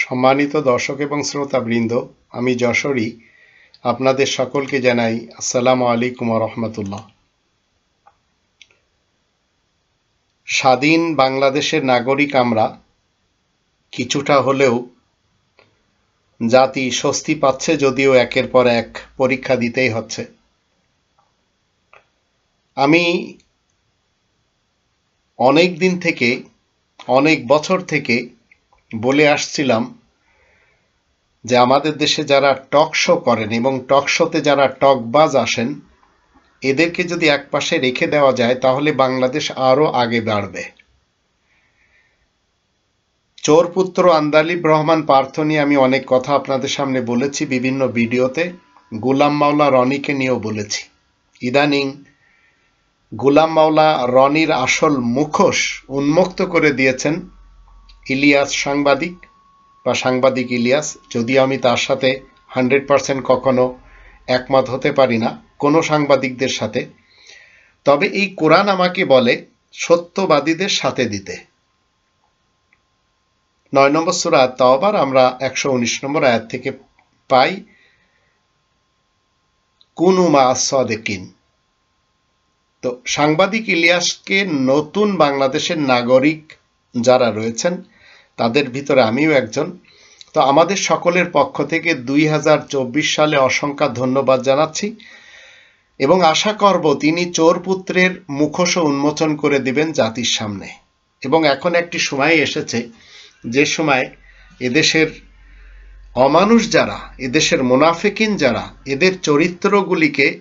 সম্মানিত দর্শক এবং শ্রোতাবৃন্দ, আমি যশোরী। আপনাদের সকলকে জানাই আসসালামু আলাইকুম রহমতুল্লাহ। স্বাধীন বাংলাদেশের নাগরিক আমরা কিছুটা হলেও জাতি স্বস্তি পাচ্ছে যদিও একের পর এক পরীক্ষা দিতেই হচ্ছে। আমি অনেক দিন থেকে, অনেক বছর থেকে বলে আসছিলাম যে আমাদের দেশে যারা টক শো করেন এবং টক শোতে যারা টকবাজ আসেন, এদেরকে যদি একপাশে রেখে দেওয়া যায়, তাহলে বাংলাদেশ আরও আগে বাড়বে। চোর পুত্র আন্দালিব রহমান পার্থ নিয়ে আমি অনেক কথা আপনাদের সামনে বলেছি বিভিন্ন ভিডিওতে। গুলাম মাওলা রনিকে নিয়েও বলেছি। ইদানিং গুলাম মাওলা রনির আসল মুখোশ উন্মুক্ত করে দিয়েছেন ইলিয়াস সাংবাদিক বা সাংবাদিক ইলিয়াস, যদি আমি তার সাথে হান্ড্রেড পারসেন্ট কখনো একমত হতে পারি না, কোনো সাংবাদিকদের সাথে, তবে এই কোরআন আমাকে বলে সত্যবাদীদের সাথে দিতে। নয় নম্বর সুরা তাওবার আমরা একশো উনিশ নম্বর আয়াত থেকে পাই কুনুমা সদেকিন তো সাংবাদিক ইলিয়াসকে নতুন বাংলাদেশের নাগরিক যারা রয়েছেন, তাদের ভিতরে আমিও একজন। তো আমাদের সকলের পক্ষ থেকে দুই হাজার চব্বিশ সালে অসংখ্য ধন্যবাদ জানাচ্ছি এবং আশা করব তিনি চোর পুত্রের মুখোশ উন্মোচন করে দিবেন জাতির সামনে। এবং এখন একটি সময় এসেছে, যে সময় এদেশের অমানুষ যারা, এদেশের মোনাফেকিন যারা, এদের চরিত্রগুলিকে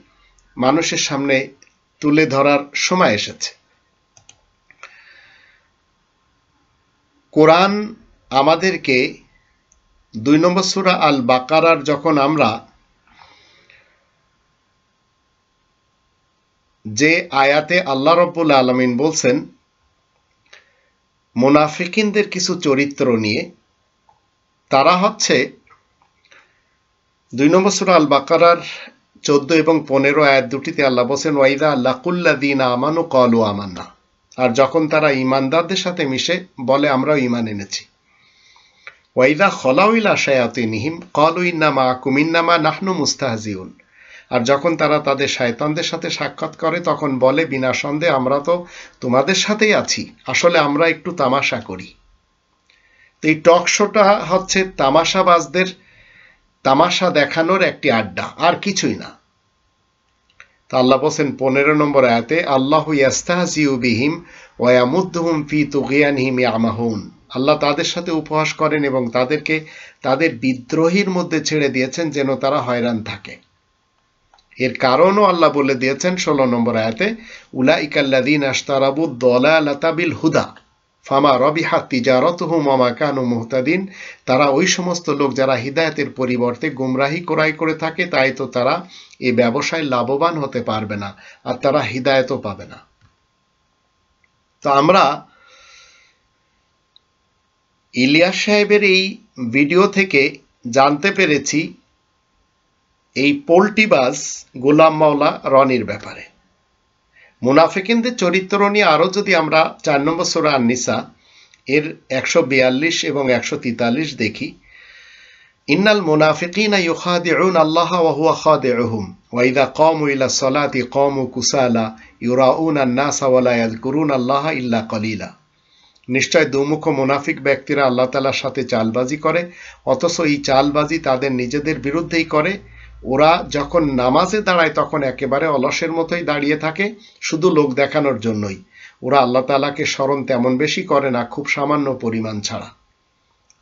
মানুষের সামনে তুলে ধরার সময় এসেছে। কোরআন আমাদেরকে দুই নম্বর সুরা আল বাকারার যখন আমরা যে আয়াতে আল্লাহ রব্বুল আলমিন বলছেন, মোনাফিকিনদের কিছু চরিত্র নিয়ে, তারা হচ্ছে দুই নম্বর সুরা আল বাকারার চোদ্দ এবং পনেরো আয়াত দুটিতে আল্লাহ বলছেন, ওয়াইদা আল্লাকুল্লা দিন আমানু কলু আমান্না। আর যখন তারা ইমানদারদের সাথে মিশে, বলে, আমরাও ইমান এনেছি। ওয়াইদা খলাউইলা নিহিম কলু ইন্নামা কুমিন্নামা নাহনু মুস্তাহাজিউন। আর যখন তারা তাদের শায়তানদের সাথে সাক্ষাৎ করে, তখন বলে, বিনা সন্দেহে আমরা তো তোমাদের সাথেই আছি। আসলে আমরা একটু তামাশা করি। তো এই টক শোটা হচ্ছে তামাশাবাজদের তামাশা দেখানোর একটি আড্ডা, আর কিছুই না। তা আল্লাহ বলছেন, পনেরো নম্বর আয়াতে, আল্লাহ ইয়াস্তাহিউ বিহিম ওয়ামুদ্দুহুম ফি তুগিয়ানহিম ইয়ামাহুন। আল্লাহ তাদের সাথে উপহাস করেন এবং তাদেরকে তাদের বিদ্রোহীর মধ্যে ছেড়ে দিয়েছেন যেন তারা হয়রান থাকে। এর কারণও আল্লাহ বলে দিয়েছেন ষোলো নম্বর আয়াতে উলা ইকাল্লাদিন আস্তারাবু দলা লতাবিল হুদা। ফামা রবিহা তিজারত হুম মামা কানু মুহতাদিন। তারা ওই সমস্ত লোক যারা হিদায়তের পরিবর্তে গুমরাহি কোরাই করে থাকে, তাই তো তারা এই ব্যবসায় লাভবান হতে পারবে না আর তারা হিদায়তও পাবে না। তো আমরা ইলিয়াস সাহেবের এই ভিডিও থেকে জানতে পেরেছি এই পোল্টিবাজ গোলাম মাওলা রনির ব্যাপারে। মুনাফিকিনদের চরিত্র নিয়ে আরও যদি আমরা চার নম্বর সোরা আননিসা এর একশো বিয়াল্লিশ এবং একশো তেতাল্লিশ দেখি, ইন্নাল মুনাফিকিনা ইউখাদিউন আল্লাহ ওয়াহুয়া খাদিউহুম ওয়াইদা কমু ইলা সলাতি কমু কুসালা ইউরাউন আন্নাসা ওয়ালা ইয়াযকুরুন আল্লাহ ইল্লা কলিলা। নিশ্চয় দুমুখ মুনাফিক ব্যক্তিরা আল্লাহ তালার সাথে চালবাজি করে, অথচ এই চালবাজি তাদের নিজেদের বিরুদ্ধেই করে ওরা যখন নামাজে দাঁড়ায় তখন একেবারে অলসের মতোই দাঁড়িয়ে থাকে, শুধু লোক দেখানোর জন্যই। ওরা আল্লাহ তালাকে স্মরণ তেমন বেশি করে না, খুব সামান্য পরিমাণ ছাড়া।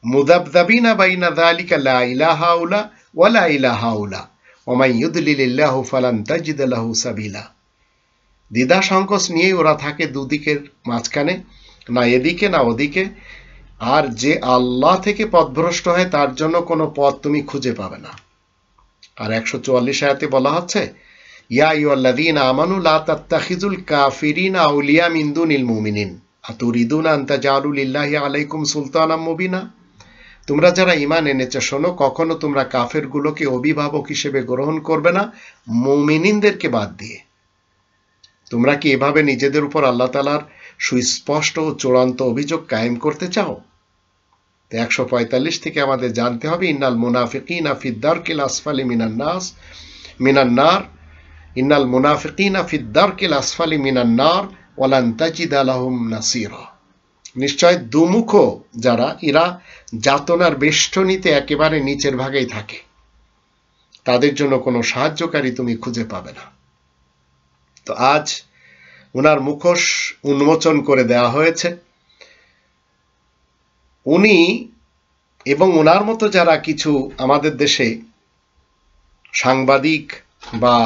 মুদাবদাবিনা বাইনা দালিকা লা ইলাহা উলা ওয়ালা ইলাহা উলা। ওমাই ইউদলিল্লাহ ফালান তাজিদ লাহু সাবিলা। দ্বিধা সংকোচ নিয়েই ওরা থাকে দুদিকের মাঝখানে, না এদিকে, না ওদিকে। আর যে আল্লাহ থেকে পথভ্রষ্ট হয়, তার জন্য কোনো পথ তুমি খুঁজে পাবে না। আর একশো চুয়াল্লিশ আয়াতে বলা হচ্ছে, ইয়া ইউল্লাদিন আমানু লা তাত্তাখিজুল কাফিরিনা আউলিয়া মিন দুনিল মুমিনিন। আতুরিদুনা আন তাজালু লিল্লাহি আলাইকুম সুলতানাম মুবিনা। তোমরা যারা ইমান এনেছো, শোনো, কখনো তোমরা কাফেরগুলোকে অভিভাবক হিসেবে গ্রহণ করবে না, মুমিনিনদেরকে বাদ দিয়ে। তোমরা কি এভাবে নিজেদের উপর আল্লাহ তালার সুস্পষ্ট ও চূড়ান্ত অভিযোগ কায়েম করতে চাও? একশো পঁয়তাল্লিশ থেকে আমাদের জানতে হবে, ইন্নাল মুনাফিকিন আফিদ্দার কিল আসফালি মিনান নাস মিনান ইন্নাল মুনাফিকিন আফিদ্দার কিল আসফালি মিনান নার, ওয়ালান তাজিদ আলাহুম নাসিরা। নিশ্চয় দুমুখ যারা, এরা যাতনার বেষ্টনীতে একেবারে নিচের ভাগেই থাকে। তাদের জন্য কোনো সাহায্যকারী তুমি খুঁজে পাবে না। তো আজ ওনার মুখোশ উন্মোচন করে দেওয়া হয়েছে। উনি এবং ওনার মতো যারা কিছু আমাদের দেশে সাংবাদিক বা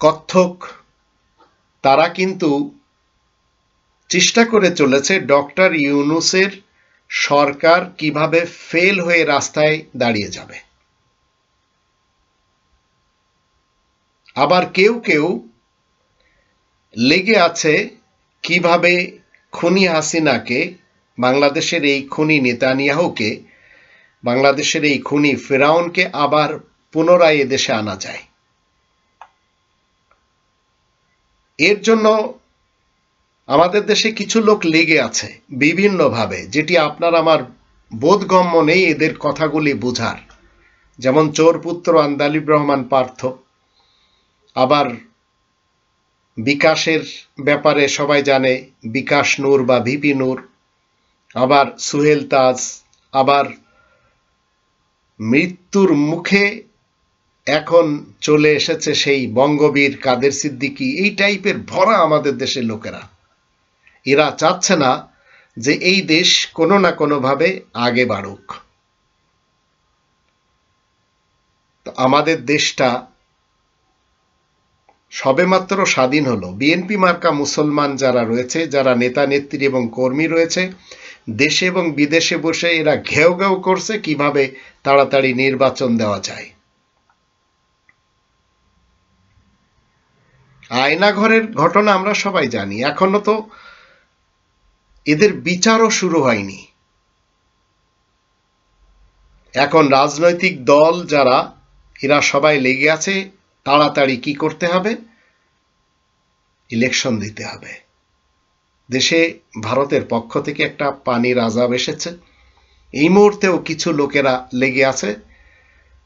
কত্থক তারা কিন্তু চেষ্টা করে চলেছে ডক্টর ইউনুসের সরকার কীভাবে ফেল হয়ে রাস্তায় দাঁড়িয়ে যাবে। আবার কেউ কেউ লেগে আছে কীভাবে খুনি হাসিনাকে বাংলাদেশের এই খুনি নেতানিয়াহুকে, বাংলাদেশের এই খুনি ফেরাউনকে আবার পুনরায় এদেশে আনা যায়। এর জন্য আমাদের দেশে কিছু লোক লেগে আছে বিভিন্নভাবে, যেটি আপনার আমার বোধগম্য নেই এদের কথাগুলি বোঝার। যেমন চোর পুত্র আন্দালিব রহমান পার্থ, আবার বিকাশের ব্যাপারে সবাই জানে বিকাশ নূর বা ভিপি নূর আবার সুহেল তাজ, আবার মৃত্যুর মুখে এখন চলে এসেছে সেই বঙ্গবীর কাদের সিদ্দিকি। এই টাইপের ভরা আমাদের দেশের লোকেরা। এরা চাচ্ছে না যে এই দেশ কোনো না কোনোভাবে আগে বাড়ুক। আমাদের দেশটা সবেমাত্র স্বাধীন হলো। বিএনপি মার্কা মুসলমান যারা রয়েছে, যারা নেতা, নেত্রী এবং কর্মী রয়েছে দেশে এবং বিদেশে বসে এরা ঘেউ ঘেউ করছে কীভাবে তাড়াতাড়ি নির্বাচন দেওয়া যায়। আয়নাঘরের ঘটনা আমরা সবাই জানি। এখনও তো এদের বিচারও শুরু হয়নি। এখন রাজনৈতিক দল যারা, এরা সবাই লেগে আছে, তাড়াতাড়ি কি করতে হবে? ইলেকশন দিতে হবে। দেশে ভারতের পক্ষ থেকে একটা পানির আজাব এসেছে। এই মুহূর্তেও কিছু লোকেরা লেগে আছে।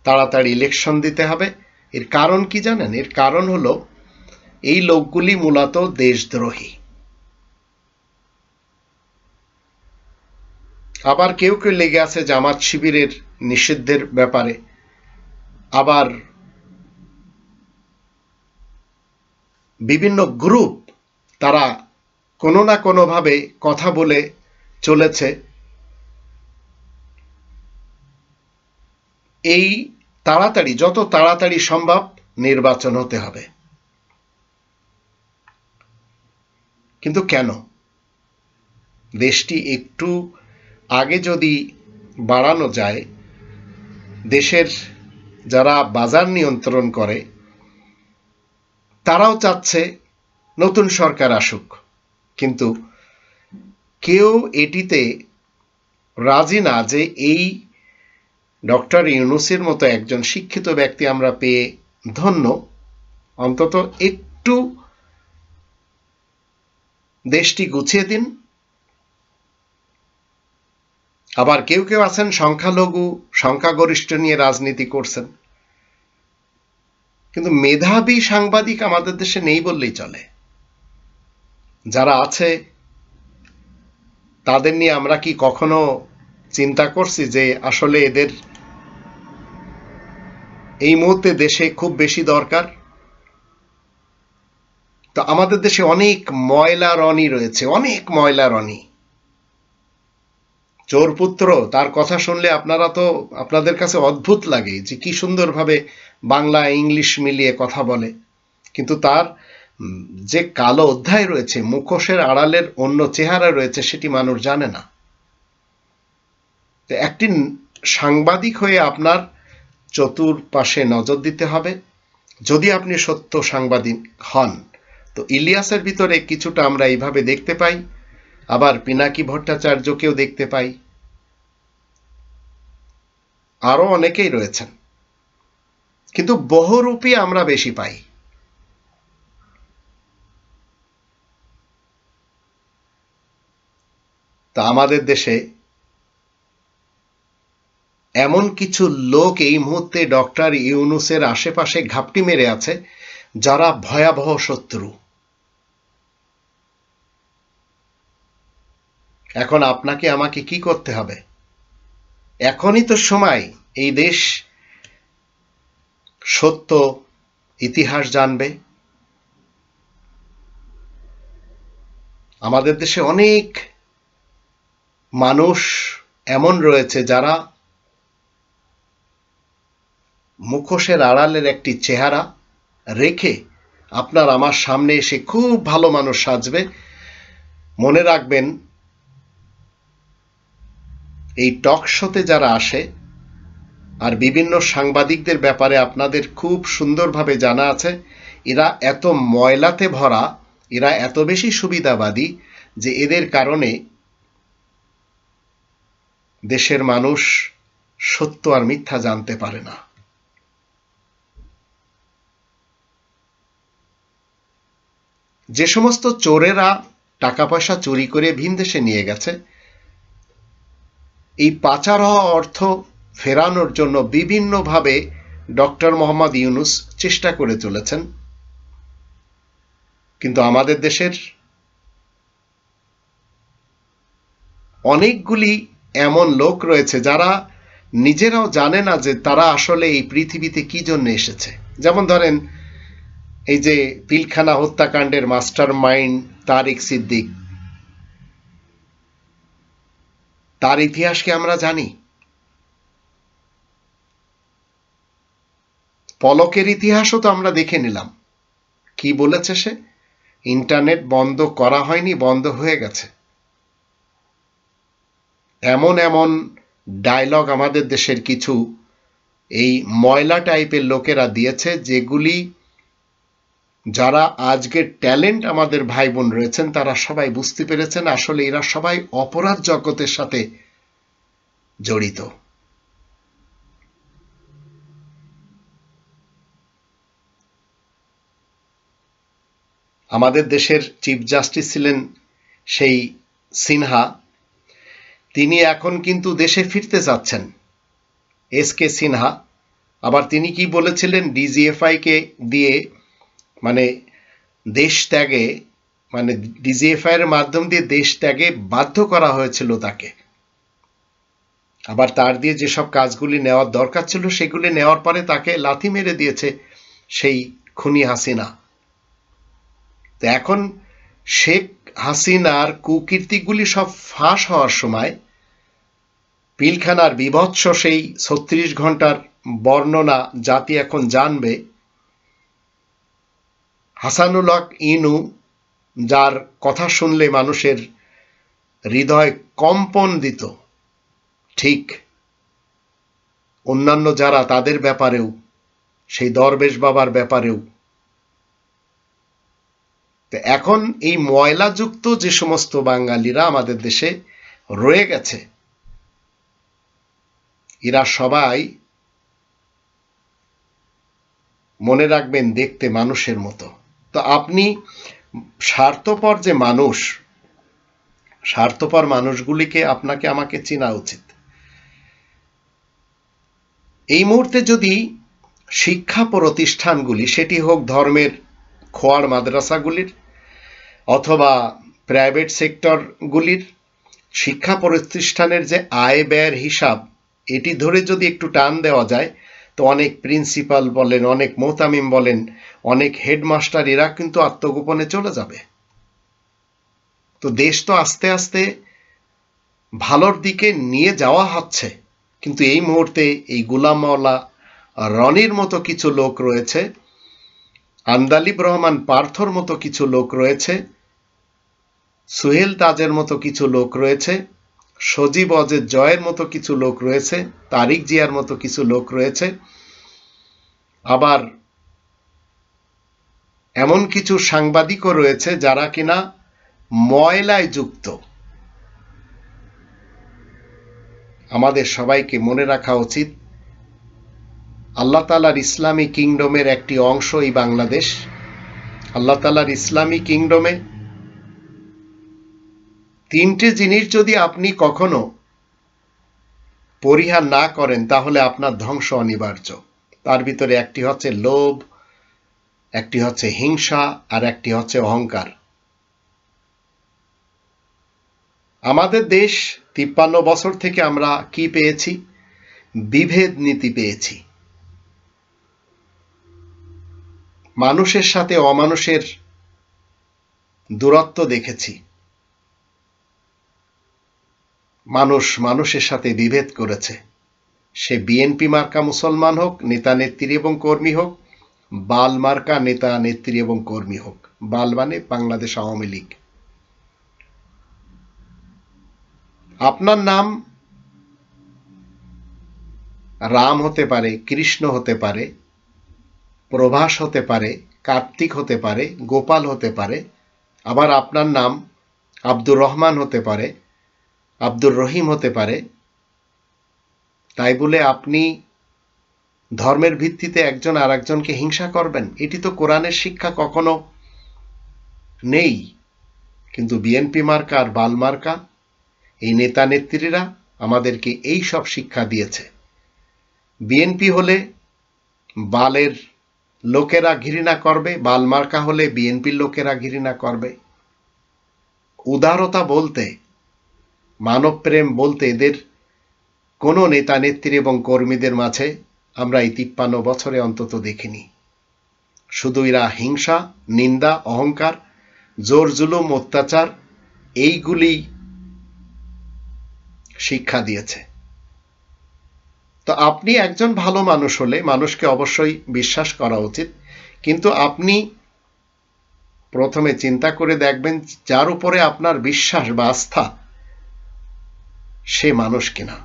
তাড়াতাড়ি ইলেকশন দিতে হবে। এর কারণ কি জানেন? এর কারণ হলো এই লোকগুলি মূলত দেশদ্রোহী। আবার কেউ কেউ লেগে আছে জামাত শিবিরের নিষিদ্ধের ব্যাপারে। আবার বিভিন্ন গ্রুপ তারা কোনো না কোনোভাবে কথা বলে চলেছে। এই তাড়াতাড়ি, যত তাড়াতাড়ি সম্ভব নির্বাচন হতে হবে। কিন্তু কেন? দেশটি একটু আগে যদি বাড়ানো যায়, দেশের যারা বাজার নিয়ন্ত্রণ করে, তারাও চাচ্ছে নতুন সরকার আসুক। কিন্তু কেউ এটিতে রাজি না যে এই ডক্টর ইউনুসের মতো একজন শিক্ষিত ব্যক্তি আমরা পেয়ে ধন্য। অন্তত একটু দেশটি গুছিয়ে দিন। আবার কেউ কেউ আছেন সংখ্যালঘু, সংখ্যাগরিষ্ঠ নিয়ে রাজনীতি করছেন। কিন্তু মেধাবী সাংবাদিক আমাদের দেশে নেই বললেই চলে। যারা আছে, তাদের নিয়ে আমরা কি কখনো চিন্তা করছি যে আসলে এদের এই মুহূর্তে দেশে খুব বেশি দরকার? তো আমাদের দেশে অনেক ময়লা রনি রয়েছে, অনেক ময়লা রনি। চোরপুত্র, তার কথা শুনলে আপনারা তো আপনাদের কাছে অদ্ভুত লাগে যে কি সুন্দরভাবে বাংলা, ইংলিশ মিলিয়ে কথা বলে। কিন্তু তার যে কালো অধ্যায় রয়েছে, মুখোশের আড়ালের অন্য চেহারা রয়েছে, সেটি মানুষ জানে না। একটি সাংবাদিক হয়ে আপনার চতুর্পাশে নজর দিতে হবে। যদি আপনি সত্য সাংবাদিক হন, তো ইলিয়াসের ভিতরে কিছুটা আমরা এইভাবে দেখতে পাই। আবার পিনাকি ভট্টাচার্যকেও দেখতে পাই। আরও অনেকেই রয়েছেন। কিন্তু বহুরূপী আমরা বেশি পাই। তা আমাদের দেশে এমন কিছু লোক এই মুহূর্তে ডক্টর ইউনুসের আশেপাশে ঘাপটি মেরে আছে, যারা ভয়াবহ শত্রু। এখন আপনাকে, আমাকে কি করতে হবে? এখনই তো সময়, এই দেশ সত্য ইতিহাস জানবে। আমাদের দেশে অনেক মানুষ এমন রয়েছে যারা মুখোশের আড়ালের একটি চেহারা রেখে আপনার আমার সামনে এসে খুব ভালো মানুষ সাজবে। মনে রাখবেন, এই টক শোতে যারা আসে আর বিভিন্ন সাংবাদিকদের ব্যাপারে আপনাদের খুব সুন্দরভাবে জানা আছে, এরা এত ময়লাতে ভরা, এরা এত বেশি সুবিধাবাদী যে এদের কারণে দেশের মানুষ সত্য আর মিথ্যা জানতে পারে না। যে সমস্ত চোরেরা টাকা পয়সা চুরি করে ভিন দেশে নিয়ে গেছে, এই পাচার হওয়া অর্থ ফেরানোর জন্য বিভিন্নভাবে ডক্টর মোহাম্মদ ইউনুস চেষ্টা করে চলেছেন। কিন্তু আমাদের দেশের অনেকগুলি এমন লোক রয়েছে যারা নিজেরাও জানে না যে তারা আসলে এই পৃথিবীতে কি জন্য এসেছে। যেমন ধরেন, এই যে পিলখানা হত্যাকাণ্ডের মাস্টার মাইন্ড তারিক সিদ্দিক। তার ইতিহাসকে আমরা জানি? পলকের ইতিহাসও তো আমরা দেখে নিলাম। কি বলেছে সে? ইন্টারনেট বন্ধ করা হয়নি, বন্ধ হয়ে গেছে। এমন এমন ডায়লগ আমাদের দেশের কিছু এই ময়লা টাইপের লোকেরা দিয়েছে, যেগুলি যারা আজকের ট্যালেন্ট আমাদের ভাই বোন রয়েছেন, তারা সবাই বুঝতে পেরেছেন, আসলে এরা সবাই অপরাধ জগতের সাথে জড়িত। আমাদের দেশের চিফ জাস্টিস ছিলেন সেই সিনহা। তিনি এখন কিন্তু দেশে ফিরতে চাচ্ছেন এস কে সিনহা, আবার তিনি কি বলেছিলেন ডিজিএফআইকে দিয়ে? মানে দেশ ত্যাগে মানে ডিজিএফআই এর মাধ্যম দিয়ে দেশ ত্যাগে বাধ্য করা হয়েছিল তাকে। আবার তার দিয়ে যেসব কাজগুলি নেওয়ার দরকার ছিল সেগুলি নেওয়ার পরে তাকে লাথি মেরে দিয়েছে সেই খুনি হাসিনা। তো এখন শেখ হাসিনার কুকীর্তিগুলি সব ফাঁস হওয়ার সময় পিলখানার বিভৎস সেই ছত্রিশ ঘণ্টার বর্ণনা জাতি এখন জানবে। হাসানুল হক ইনু, যার কথা শুনলে মানুষের হৃদয় কম্পন দিত ঠিক অন্যান্য যারা তাদের ব্যাপারেও, সেই দরবেশ বাবার ব্যাপারেও তো এখন এই ময়লাযুক্ত যে সমস্ত বাঙালিরা আমাদের দেশে রয়ে গেছে, এরা সবাই মনে রাখবেন দেখতে মানুষের মতো। তো আপনি স্বার্থপর যে মানুষ, স্বার্থপর মানুষগুলিকে আপনাকে আমাকে চেনা উচিত। এই মুহূর্তে যদি শিক্ষা প্রতিষ্ঠানগুলি, সেটি হোক ধর্মের খোয়ার মাদ্রাসাগুলির অথবা প্রাইভেট সেক্টরগুলির শিক্ষা প্রতিষ্ঠানের যে আয় ব্যয়ের হিসাব, এটি ধরে যদি একটু টান দেওয়া যায়, তো অনেক প্রিন্সিপাল বলেন, অনেক মোতামিম বলেন, অনেক হেডমাস্টার এরা কিন্তু আত্মগোপনে চলে যাবে। তো দেশ তো আস্তে আস্তে ভালোর দিকে নিয়ে যাওয়া হচ্ছে, কিন্তু এই মুহূর্তে এই গুলাম মাওলা রনির মতো কিছু লোক রয়েছে আন্দালিব রহমান পার্থর মতো কিছু লোক রয়েছে, সুহেল তাজের মতো কিছু লোক রয়েছে, সজীব অজের জয়ের মতো কিছু লোক রয়েছে, তারিক জিয়ার মতো কিছু লোক রয়েছে। আবার এমন কিছু সাংবাদিকও রয়েছে যারা কিনা ময়লায় যুক্ত। আমাদের সবাইকে মনে রাখা উচিত আল্লাহ তালার ইসলামী কিংডমের একটি অংশ এই বাংলাদেশ। আল্লাহ তালার ইসলামী কিংডমে তিনটি জিনিস যদি আপনি কখনো পরিহার না করেন, তাহলে আপনার ধ্বংস অনিবার্য। তার ভিতরে একটি হচ্ছে লোভ, একটি হচ্ছে হিংসা, আর একটি হচ্ছে অহংকার। আমাদের দেশ তিপ্পান্ন বছর থেকে আমরা কি পেয়েছি? বিভেদ নীতি পেয়েছি। মানুষের সাথে অমানুষের দূরত্ব দেখেছি। মানুষ মানুষের সাথে বিভেদ করেছে। সে বিএনপি মার্কা মুসলমান হোক, নেতা নেত্রী এবং কর্মী হোক, বাল মার্কা নেতা নেত্রী এবং কর্মী হোক। বাল মানে বাংলাদেশ আওয়ামী লীগ। আপনার নাম রাম হতে পারে, কৃষ্ণ হতে পারে প্রভাস হতে পারে, কার্তিক হতে পারে, গোপাল হতে পারে, আবার আপনার নাম আব্দুর রহমান হতে পারে, আব্দুর রহিম হতে পারে। তাই বলে আপনি ধর্মের ভিত্তিতে একজন আর একজনকে হিংসা করবেন, এটি তো কোরআনের শিক্ষা কখনো নেই। কিন্তু বিএনপি মার্কা আর বাল মার্কা, এই নেতা নেত্রীরা আমাদেরকে এই সব শিক্ষা দিয়েছে। বিএনপি হলে বালের লোকেরা ঘৃণা করবে, বালমার্কা হলে বিএনপির লোকেরা ঘৃণা করবে। উদারতা বলতে, মানবপ্রেম বলতে এদের কোনো নেতা, নেত্রী এবং কর্মীদের মাঝে আমরা এই তিপ্পান্ন বছরে অন্তত দেখিনি। শুধু এরা হিংসা, নিন্দা, অহংকার, জোর জুলুম, অত্যাচার এইগুলি শিক্ষা দিয়েছে। তো আপনি একজন ভালো মানুষ হলে মানুষকে অবশ্যই বিশ্বাস করা উচিত। কিন্তু আপনি প্রথমে চিন্তা করে দেখবেন যার উপরে আপনার বিশ্বাস বা আস্থা, সে মানুষ কিনা।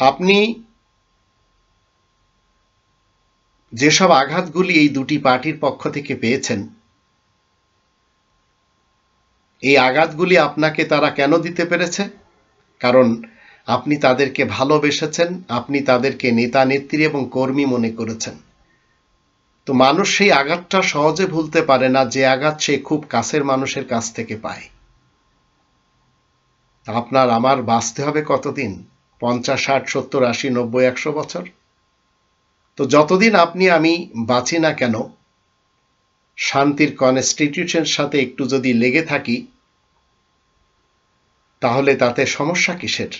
আপনি যেসব আঘাতগুলি এই দুটি পার্টির পক্ষ থেকে পেয়েছেন এই আঘাতগুলি আপনাকে তারা কেন দিতে পেরেছে? কারণ আপনি তাদেরকে ভালোবেসেছেন, আপনি তাদেরকে নেতা, নেত্রী এবং কর্মী মনে করেছেন। তো মানুষ সেই আঘাতটা সহজে ভুলতে পারে না, যে আঘাত সে খুব কাছের মানুষের কাছ থেকে পায়। আপনার আমার বাঁচতে হবে কতদিন? পঞ্চাশ, ষাট, সত্তর, আশি, নব্বই, একশো বছর? তো যতদিন আপনি আমি বাঁচি না কেন, শান্তির কনস্টিটিউশনের সাথে একটু যদি লেগে থাকি তাহলে তাতে সমস্যা কিসের?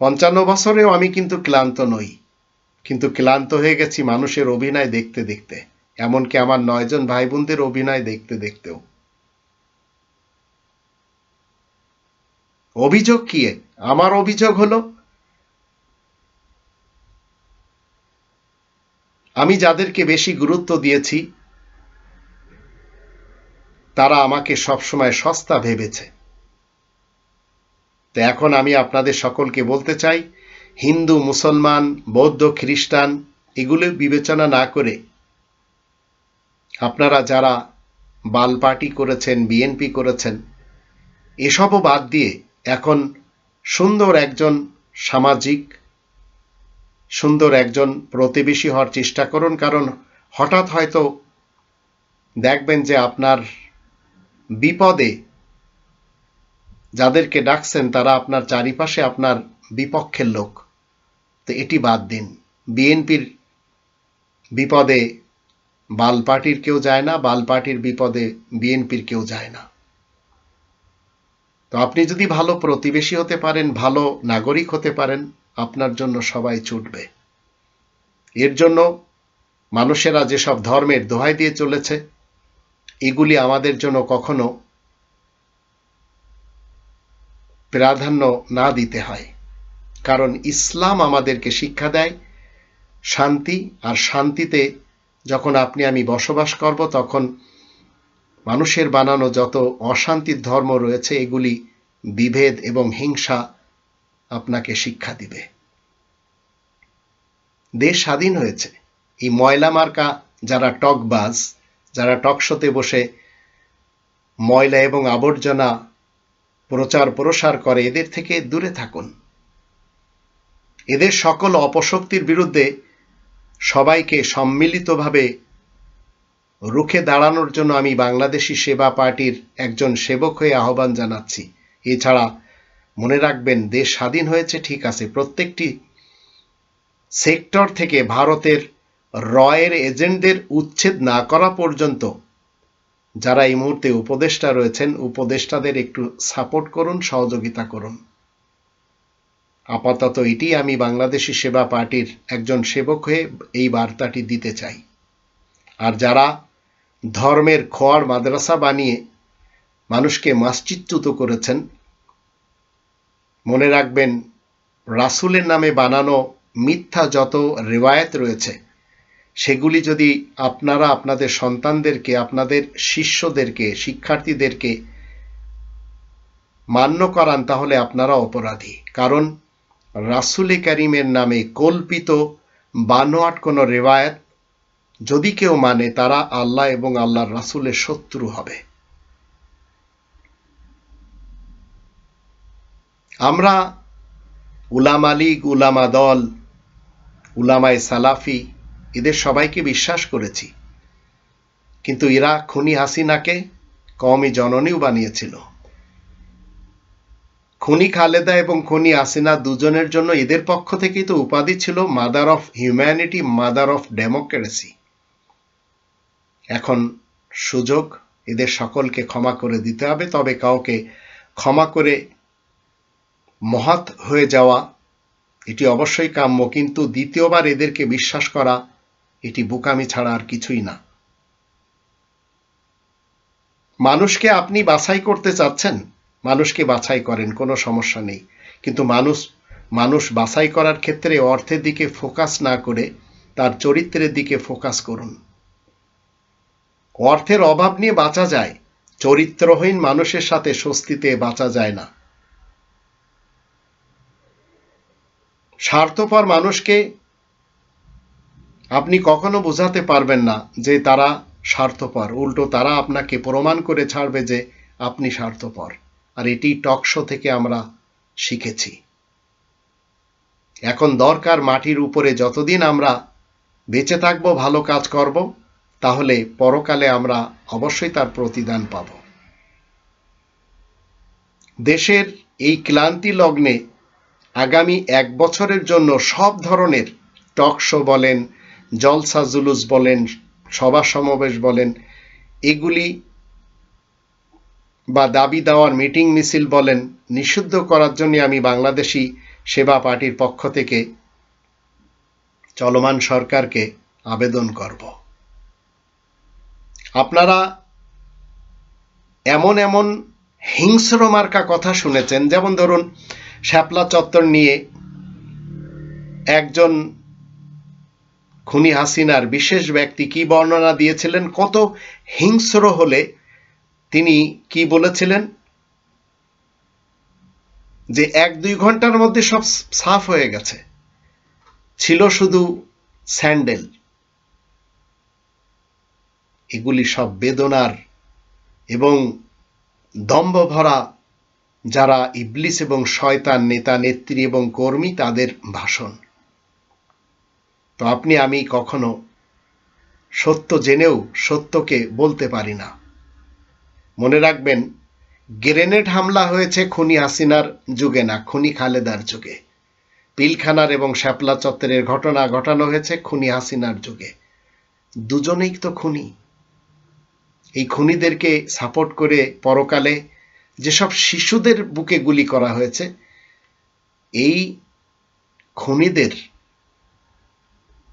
পঞ্চান্ন বছরেও আমি কিন্তু ক্লান্ত নই। কিন্তু ক্লান্ত হয়ে গেছি মানুষের অভিনয় দেখতে দেখতে, এমনকি আমার নয়জন ভাই বোনদের অভিনয় দেখতে দেখতেও। অভিযোগ কি? আমার অভিযোগ হলো, আমি যাদেরকে বেশি গুরুত্ব দিয়েছি, তারা আমাকে সবসময় সস্তা ভেবেছে। তো এখন আমি আপনাদের সকলকে বলতে চাই, হিন্দু, মুসলমান, বৌদ্ধ, খ্রিস্টান, এগুলো বিবেচনা না করে আপনারা যারা বাল পার্টি করেছেন, বিএনপি করেছেন, এসবও বাদ দিয়ে এখন সুন্দর একজন সামাজিক, সুন্দর একজন প্রতিবেশী হওয়ার চেষ্টা করুন, কারণ হঠাৎ হয়তো দেখবেন যে আপনার বিপদে যাদেরকে ডাকছেন তারা আপনার চারিপাশে আপনার বিপক্ষের লোক। তো এটি বাদ দিন। বিএনপির বিপদে বাল পার্টির কেউ যায় না বাল পার্টির বিপদে বিএনপির কেউ যায় না। তো আপনি যদি ভালো প্রতিবেশী হতে পারেন, ভালো নাগরিক হতে পারেন, আপনার জন্য সবাই ছুটবে। এর জন্য মানুষেরা যেসব ধর্মের দোহাই দিয়ে চলেছে, এগুলি আমাদের জন্য কখনো প্রাধান্য না দিতে হয়। কারণ ইসলাম আমাদেরকে শিক্ষা দেয়, শান্তি, আর শান্তিতে যখন আপনি আমি বসবাস করব, তখন মানুষের বানানো যত অশান্তির ধর্ম রয়েছে, এগুলি বিভেদ এবং হিংসা আপনাকে শিক্ষা দিবে। দেশ স্বাধীন হয়েছে। এই ময়লা মার্কা যারা টকবাজ, যারা টকশোতে বসে ময়লা এবং আবর্জনা প্রচার প্রসার করে এদের থেকে দূরে থাকুন। এদের সকল অপশক্তির বিরুদ্ধে সবাইকে সম্মিলিতভাবে রুখে দাঁড়ানোর জন্য আমি বাংলাদেশি সেবা পার্টির একজন সেবক হয়ে আহ্বান জানাচ্ছি। এছাড়া মনে রাখবেন, দেশ স্বাধীন হয়েছে, ঠিক আছে, প্রত্যেকটি সেক্টর থেকে ভারতের রয়ের এজেন্টদের উচ্ছেদ না করা পর্যন্ত যারা এই মুহূর্তে উপদেষ্টা রয়েছেন, উপদেষ্টাদের একটু সাপোর্ট করুন, সহযোগিতা করুন। আপাতত এটি আমি বাংলাদেশি সেবা পার্টির একজন সেবক হয়ে এই বার্তাটি দিতে চাই। আর যারা ধর্মের খোয়ার মাদ্রাসা বানিয়ে মানুষকে মাসচিচ্যুত করেছেন, মনে রাখবেন, রাসুলের নামে বানানো মিথ্যা যত রেওয়ায়ত রয়েছে সেগুলি যদি আপনারা আপনাদের সন্তানদেরকে, আপনাদের শিষ্যদেরকে, শিক্ষার্থীদেরকে মান্য করান, তাহলে আপনারা অপরাধী। কারণ রাসুলে করিমের নামে কল্পিত, বানোয়াট কোনো রেওয়ায়ত যদি কেউ মানে তারা আল্লাহ এবং আল্লাহর রাসুলের শত্রু হবে। আমরা উলামা লীগ উলামা দল উলামায় সালাফি এদের সবাইকে বিশ্বাস করেছি। কিন্তু এরা খুনি হাসিনাকে কমই জননীও বানিয়েছিল। খুনি খালেদা এবং খুনি হাসিনা দুজনের জন্য এদের পক্ষ থেকেই তো উপাধি ছিল mother of humanity, mother of democracy. এখন সুযোগ, এদের সকলকে ক্ষমা করে দিতে হবে, তবে কাউকে ক্ষমা করে মহৎ হয়ে যাওয়া, এটি অবশ্যই কাম্য, কিন্তু দ্বিতীয়বার এদেরকে বিশ্বাস করা এটি বোকামি ছাড়া আর কিছুই না। মানুষকে আপনি বাছাই করতে চাচ্ছেন? মানুষকে বাছাই করেন, কোনো সমস্যা নেই। কিন্তু মানুষ মানুষ বাছাই করার ক্ষেত্রে অর্থের দিকে ফোকাস না করে তার চরিত্রের দিকে ফোকাস করুন। অর্থের অভাব নিয়ে বাঁচা যায়, চরিত্রহীন মানুষের সাথে স্বস্তিতে বাঁচা যায় না। স্বার্থপর মানুষকে আপনি কখনো বোঝাতে পারবেন না যে তারা স্বার্থপর। উল্টো তারা আপনাকে প্রমাণ করে ছাড়বে যে আপনি স্বার্থপর। আর এটি টকশো থেকে আমরা শিখেছি। এখন দরকার মাটির উপরে যতদিন আমরা বেঁচে থাকব, ভালো কাজ করব, তাহলে পরকালে আমরা অবশ্যই তার প্রতিদান পাব। দেশের এই ক্লান্তি লগ্নে আগামী এক বছরের জন্য সব ধরনের টক শো বলেন জলসা জুলুস বলেন, সভা সমাবেশ বলেন, এগুলি বা দাবি দেওয়ার মিটিং মিছিল বলেন, নিষিদ্ধ করার জন্য আমি বাংলাদেশি সেবা পার্টির পক্ষ থেকে চলমান সরকারকে আবেদন করব। আপনারা এমন এমন হিংস্র মার্কা কথা শুনেছেন, যেমন ধরুন, শ্যাপলা চত্বর নিয়ে একজন খুনি হাসিনার বিশেষ ব্যক্তি কি বর্ণনা দিয়েছিলেন? কত হিংস্র হলে তিনি কি বলেছিলেন? যে এক দুই ঘণ্টার মধ্যে সব সাফ হয়ে গেছে। ছিল শুধু স্যান্ডেল। এগুলি সব বেদনার এবং দম্ভ ভরা যারা ইবলিস এবং শয়তান, নেতা, নেত্রী এবং কর্মী, তাদের ভাষণ। তো আপনি, আমি কখনো সত্য জেনেও সত্যকে বলতে পারি না। মনে রাখবেন, গ্রেনেড হামলা হয়েছে খুনি হাসিনার যুগে না, খুনি খালেদার যুগে। পিলখানার এবং শ্যাপলা চত্বরের ঘটনা ঘটানো হয়েছে খুনি হাসিনার যুগে। দুজনেই তো খুনি। এই খুনিদেরকে সাপোর্ট করে পরকালে যেসব শিশুদের বুকে গুলি করা হয়েছে, এই খুনিদের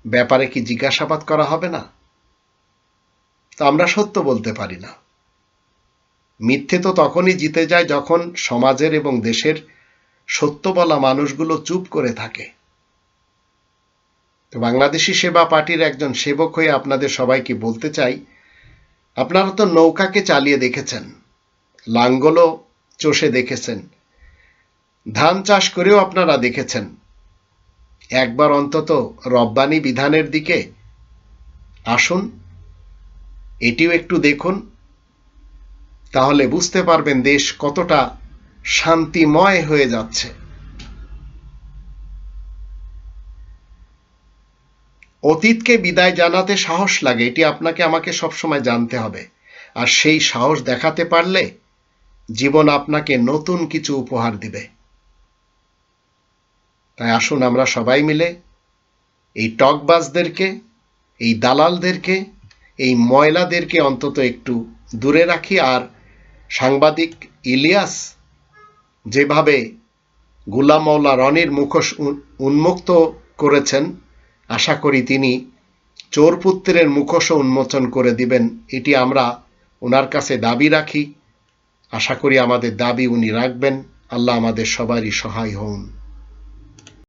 ব্যাপারে কি জিজ্ঞাসাবাদ করা হবে না? তো আমরা সত্য বলতে পারি না। মিথ্যে তো তখনই জিতে যায় যখন সমাজের এবং দেশের সত্য বলা মানুষগুলো চুপ করে থাকে। তো বাংলাদেশি সেবা পার্টির একজন সেবক হয়ে আপনাদের সবাইকে বলতে চাই, আপনারা তো নৌকাকে চালিয়ে দেখেছেন, লাঙ্গলও চষে দেখেছেন, ধান চাষ করেও আপনারা দেখেছেন একবার অন্তত রব্বানি বিধানের দিকে আসুন, এটিও একটু দেখুন, তাহলে বুঝতে পারবেন দেশ কতটা শান্তিময় হয়ে যাচ্ছে। অতীতকে বিদায় জানাতে সাহস লাগে, এটি আপনাকে আমাকে সবসময় জানতে হবে। আর সেই সাহস দেখাতে পারলে জীবন আপনাকে নতুন কিছু উপহার দিবে। তাই আসুন আমরা সবাই মিলে এই টকবাজদেরকে, এই দালালদেরকে, এই ময়লাদেরকে অন্তত একটু দূরে রাখি আর সাংবাদিক ইলিয়াস যেভাবে গুলাম মৌলা রনির মুখোশ উন- উন্মুক্ত করেছেন, আশা করি তিনি চোরপুত্রের মুখোশও উন্মোচন করে দিবেন, এটি আমরা ওনার কাছে দাবি রাখি। আশা করি আমাদের দাবি উনি রাখবেন। আল্লাহ আমাদের সবারই সহায় হন।